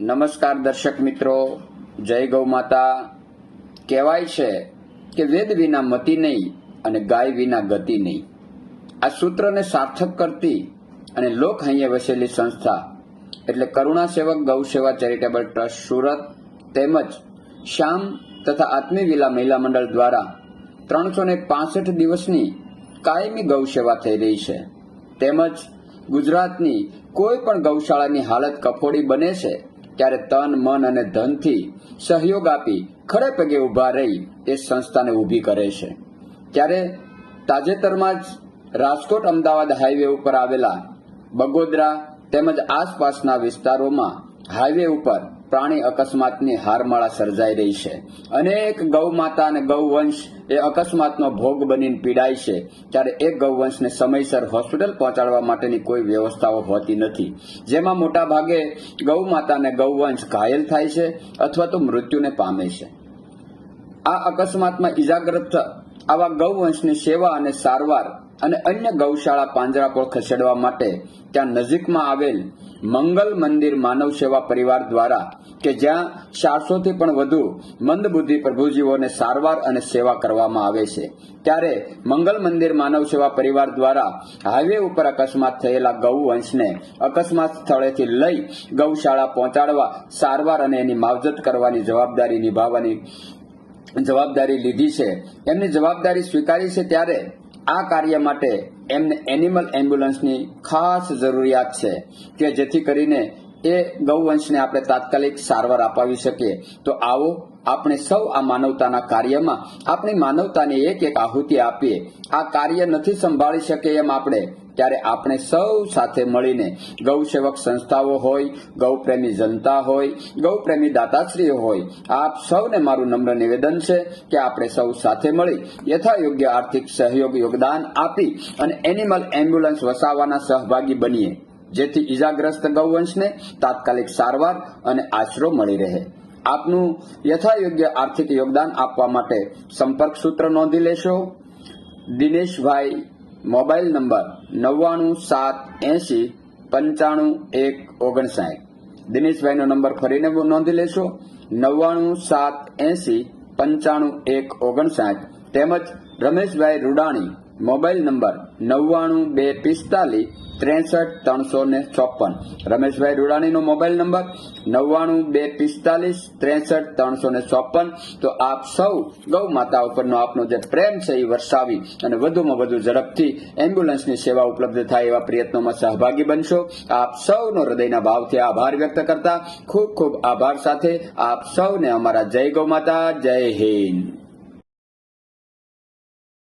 નમસ્કાર દર્શક મિત્રો. જય ગૌ માતા. કહેવાય છે કે વેદ વિના મતિ નહીં અને ગાય વિના ગતિ નહીં. આ સૂત્રને સાર્થક કરતી અને લોક હૈયે વસેલી સંસ્થા એટલે કરુણા સેવક ગૌ સેવા ચેરિટેબલ ટ્રસ્ટ સુરત તેમજ શ્યામ તથા આત્મીવિલા મહિલા મંડળ દ્વારા ત્રણસો ને પાસઠ દિવસની કાયમી ગૌ સેવા થઈ રહી છે. તેમજ ગુજરાતની કોઈ પણ ગૌશાળાની હાલત કફોડી બને છે ત્યારે તન, મન અને ધનથી સહયોગ આપી ખડે પગે ઊભા રહી એ સંસ્થાને ઊભી કરે છે. ત્યારે તાજેતરમાં જ રાજકોટ અમદાવાદ હાઈવે ઉપર આવેલા બગોદરા તેમજ આસપાસના વિસ્તારોમાં હાઈવે ઉપર પ્રાણી અકસ્માતની હારમાળા સર્જાઈ રહી છે. અનેક ગૌમાતા અને ગૌવંશ એ અકસ્માતનો ભોગ બનીને પીડાય છે. ત્યારે એ ગૌવંશને સમયસર હોસ્પિટલ પહોંચાડવા માટેની કોઈ વ્યવસ્થાઓ હોતી નથી. જેમાં મોટા ભાગે ગૌ અને ગૌવંશ ઘાયલ થાય છે અથવા તો મૃત્યુને પામે છે. આ અકસ્માતમાં ઇજાગ્રસ્ત આવા ગૌવંશની સેવા અને સારવાર અને અન્ય ગૌશાળા પાંજરાપોળ ખસેડવા માટે ત્યાં નજીકમાં આવેલ મંગલ મંદિર માનવ સેવા પરિવાર દ્વારા કે જ્યાં ચારસો થી પણ વધુ મંદબુદ્ધિ પ્રભુજીઓને સારવાર અને સેવા કરવામાં આવે છે. ત્યારે મંગલ મંદિર માનવ સેવા પરિવાર દ્વારા હાઈવે ઉપર અકસ્માત થયેલા ગૌવંશને અકસ્માત સ્થળેથી લઈ ગૌશાળા પહોંચાડવા, સારવાર અને એની માવજત કરવાની જવાબદારી નિભાવવાની જવાબદારી લીધી છે. એમની જવાબદારી સ્વીકારી છે ત્યારે આ કાર્ય માટે એમને એનિમલ એમ્બ્યુલન્સની ખાસ જરૂરિયાત છે કે જેથી કરીને એ ગૌવંશને આપણે તાત્કાલિક સારવાર અપાવી શકીએ. તો આવો આપણે સૌ આ માનવતાના કાર્યમાં આપણી માનવતાની એક એક આહુતિ આપીએ. આ કાર્ય નથી સંભાળી શકે એમ આપણે ત્યારે આપણે સૌ સાથે મળીને ગૌસેવક સંસ્થાઓ હોય, ગૌપ્રેમી જનતા હોય, ગૌપ્રેમી દાતાશ્રીઓ હોય, આપ સૌને મારું નમ્ર નિવેદન છે કે આપણે સૌ સાથે મળી યથાયોગ્ય આર્થિક સહયોગ, યોગદાન આપી અને એનિમલ એમ્બ્યુલન્સ વસાવવાના સહભાગી બનીએ, જેથી ઈજાગ્રસ્ત ગૌવંશને તાત્કાલિક સારવાર અને આશરો મળી રહે. આપનું યથાયોગ્ય આર્થિક યોગદાન આપવા માટે સંપર્ક સૂત્ર નોંધી લેશો. દિનેશભાઈ મોબાઈલ નંબર નવ્વાણું સાત એસી પંચાણું એક ઓગણસાઠ. દિનેશભાઈનો નંબર ફરીને નોંધી લેશો. નવ્વાણું સાત એસી પંચાણું એક ઓગણસાઠ. તેમજ રમેશભાઈ રૂડાણી મોબાઈલ નંબર નવ્વાણું બે પિસ્તાલીસ ત્રેસઠ ત્રણસો ને ચોપન. રમેશભાઈ રૂડાણીનો મોબાઈલ નંબર નવ્વાણું બે પિસ્તાલીસ ત્રેસઠ ત્રણસો ને ચોપન. તો આપ સૌ ગૌ માતા ઉપરનો આપનો જે પ્રેમ છે એ વરસાવી અને વધુમાં વધુ ઝડપથી એમ્બ્યુલન્સની સેવા ઉપલબ્ધ થાય એવા પ્રયત્નોમાં સહભાગી બનશો. આપ સૌનો હૃદયના ભાવથી આભાર વ્યક્ત કરતા ખૂબ ખૂબ આભાર સાથે આપ સૌને અમારા જય ગૌ માતા જય હિન્દ.